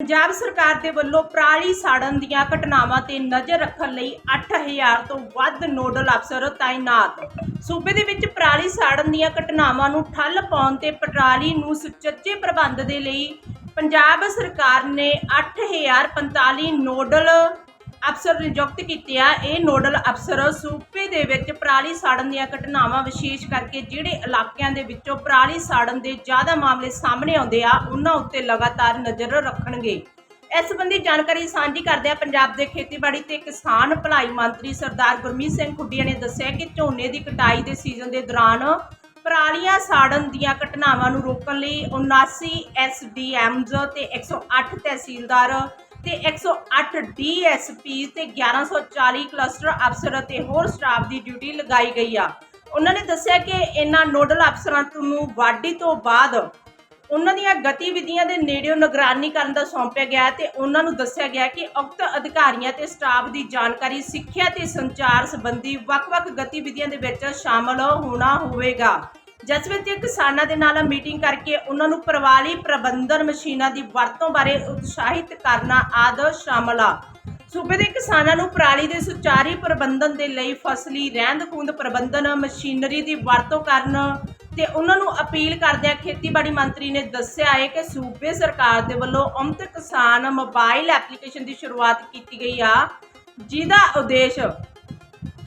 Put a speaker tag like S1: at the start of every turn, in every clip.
S1: ਪੰਜਾਬ ਸਰਕਾਰ ਦੇ ਵੱਲੋਂ ਪਰਾਲੀ ਸਾੜਨ ਦੀਆਂ ਘਟਨਾਵਾਂ ਤੇ ਨਜ਼ਰ ਰੱਖਣ ਲਈ 8000 ਤੋਂ ਵੱਧ ਨੋਡਲ ਅਫਸਰ ਤਾਇਨਾਤ। ਸੂਬੇ ਦੇ ਵਿੱਚ ਪਰਾਲੀ ਸਾੜਨ ਦੀਆਂ ਘਟਨਾਵਾਂ ਨੂੰ ਠੱਲ ਪਾਉਣ ਤੇ ਪਰਾਲੀ ਨੂੰ ਸੁਚੱਜੇ ਪ੍ਰਬੰਧ ਦੇ ਲਈ ਪੰਜਾਬ ਸਰਕਾਰ ਨੇ 8045 ਨੋਡਲ ਅਫਸਰ ਨਿਯੁਕਤ ਕੀਤੇ ਆ, ਇਹ ਨੋਡਲ ਅਫਸਰ ਸੂਬੇ ਦੇ ਵਿੱਚ ਪਰਾਲੀ ਸਾੜਨ ਦੀਆਂ ਘਟਨਾਵਾਂ ਵਿਸ਼ੇਸ਼ ਕਰਕੇ ਜਿਹੜੇ ਇਲਾਕਿਆਂ ਦੇ ਵਿੱਚੋਂ ਪਰਾਲੀ ਸਾੜਨ ਦੇ ਜ਼ਿਆਦਾ ਮਾਮਲੇ ਸਾਹਮਣੇ ਆਉਂਦੇ ਆ, ਉਹਨਾਂ ਉੱਤੇ ਲਗਾਤਾਰ ਨਜ਼ਰ ਰੱਖਣਗੇ। ਇਸ ਸੰਬੰਧੀ ਜਾਣਕਾਰੀ ਸਾਂਝੀ ਕਰਦੇ ਆ ਪੰਜਾਬ ਦੇ ਖੇਤੀਬਾੜੀ ਤੇ ਕਿਸਾਨ ਭਲਾਈ ਮੰਤਰੀ ਸਰਦਾਰ ਗੁਰਮੀਤ ਸਿੰਘ ਖੁੱਡੀਆਂ ਨੇ ਦੱਸਿਆ ਕਿ ਝੋਨੇ ਦੀ ਕਟਾਈ ਦੇ ਸੀਜ਼ਨ ਦੇ ਦੌਰਾਨ ਪਰਾਲੀਆਂ ਸਾੜਨ ਦੀਆਂ ਘਟਨਾਵਾਂ ਨੂੰ ਰੋਕਣ ਲਈ 79 ਐਸਡੀਐਮਜ਼ ਤੇ 108 ਤਹਿਸੀਲਦਾਰ ਤੇ 108 ਡੀਐਸਪੀ ਤੇ 1140 ਕਲਸਟਰ ਅਫਸਰ ਅਤੇ ਹੋਰ ਸਟਾਫ ਦੀ ਡਿਊਟੀ ਲਗਾਈ ਗਈ ਆ। ਉਹਨਾਂ ਨੇ ਦੱਸਿਆ ਕਿ ਇਹਨਾਂ ਨੋਡਲ ਅਫਸਰਾਂ ਨੂੰ ਵਾਢੀ ਤੋਂ ਬਾਅਦ ਉਹਨਾਂ ਦੀਆਂ ਗਤੀਵਿਧੀਆਂ ਦੇ ਨੇੜਿਓਂ ਨਿਗਰਾਨੀ ਕਰਨ ਦਾ ਸੌਂਪਿਆ ਗਿਆ ਹੈ ਤੇ ਉਹਨਾਂ ਨੂੰ ਦੱਸਿਆ ਗਿਆ ਕਿ ਉਕਤ ਅਧਿਕਾਰੀਆਂ ਤੇ ਸਟਾਫ ਦੀ ਜਾਣਕਾਰੀ, ਸਿੱਖਿਆ ਤੇ ਸੰਚਾਰ ਸੰਬੰਧੀ ਵੱਖ-ਵੱਖ ਗਤੀਵਿਧੀਆਂ ਦੇ ਵਿੱਚ ਸ਼ਾਮਲ ਹੋਣਾ ਹੋਵੇਗਾ। ਜਿਸ ਵਿੱਚ ਕਿਸਾਨਾਂ ਦੇ ਨਾਲ ਮੀਟਿੰਗ ਕਰਕੇ ਉਹਨਾਂ ਨੂੰ ਪ੍ਰਵਾਲੀ ਪ੍ਰਬੰਧਨ ਮਸ਼ੀਨਾਂ ਦੀ ਵਰਤੋਂ ਬਾਰੇ ਉਤਸ਼ਾਹਿਤ ਕਰਨਾ ਆਦਿ ਸ਼ਾਮਲ ਆ। ਸੂਬੇ ਦੇ ਕਿਸਾਨਾਂ ਨੂੰ ਪਰਾਲੀ ਦੇ ਸੁਚਾਰੀ ਪ੍ਰਬੰਧਨ ਦੇ ਲਈ ਫਸਲੀ ਰਹਿੰਦ ਖੂੰਹਦ ਪ੍ਰਬੰਧਨ ਮਸ਼ੀਨਰੀ ਦੀ ਵਰਤੋਂ ਕਰਨ ਤੇ ਉਹਨਾਂ ਨੂੰ ਅਪੀਲ ਕਰਦਿਆਂ ਖੇਤੀਬਾੜੀ ਮੰਤਰੀ ਨੇ ਦੱਸਿਆ ਹੈ ਕਿ ਸੂਬੇ ਸਰਕਾਰ ਦੇ ਵੱਲੋਂ ਉਮਤ ਕਿਸਾਨ ਮੋਬਾਈਲ ਐਪਲੀਕੇਸ਼ਨ ਦੀ ਸ਼ੁਰੂਆਤ ਕੀਤੀ ਗਈ ਆ, ਜਿਹਦਾ ਉਦੇਸ਼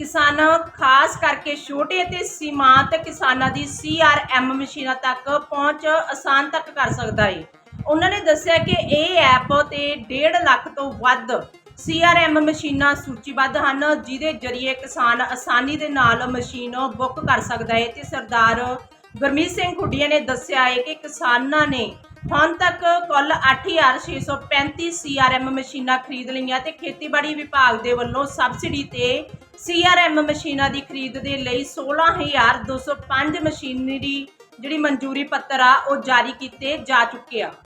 S1: ਕਿਸਾਨ ਖਾਸ ਕਰਕੇ ਛੋਟੇ ਅਤੇ ਸੀਮਾਂਤ ਕਿਸਾਨਾਂ ਦੀ ਸੀਆਰਐਮ ਮਸ਼ੀਨਾਂ ਤੱਕ ਪਹੁੰਚ ਆਸਾਨ ਤੱਕ ਕਰ ਸਕਦਾ ਹੈ ਉਹਨਾਂ ਨੇ ਦੱਸਿਆ ਕਿ ਇਹ ਐਪ ਤੇ 1.5 ਲੱਖ ਤੋਂ ਵੱਧ ਸੀਆਰਐਮ ਮਸ਼ੀਨਾਂ ਸੂਚੀਬੱਧ ਹਨ, ਜਿਹਦੇ ਜ਼ਰੀਏ ਕਿਸਾਨ ਆਸਾਨੀ ਦੇ ਨਾਲ ਮਸ਼ੀਨ ਬੁੱਕ ਕਰ ਸਕਦਾ ਹੈ ਤੇ ਸਰਦਾਰ ਗੁਰਮੀਤ ਸਿੰਘ ਖੁੱਡੀਆਂ ਨੇ ਦੱਸਿਆ ਹੈ ਕਿ ਕਿਸਾਨਾਂ ਨੇ ਹੁਣ ਤੱਕ ਕੁੱਲ 8635 ਸੀਆਰਐਮ ਮਸ਼ੀਨਾਂ ਖਰੀਦ ਲਈਆਂ ਤੇ ਖੇਤੀਬਾੜੀ ਵਿਭਾਗ ਦੇ ਵੱਲੋਂ ਸਬਸਿਡੀ ਤੇ ਸੀਆਰਐਮ ਮਸ਼ੀਨਾਂ ਦੀ ਖਰੀਦ ਦੇ ਲਈ 16205 ਮਸ਼ੀਨਰੀ ਜਿਹੜੀ ਮਨਜ਼ੂਰੀ ਪੱਤਰ ਆ, ਉਹ ਜਾਰੀ ਕੀਤੇ ਜਾ ਚੁੱਕੇ ਆ।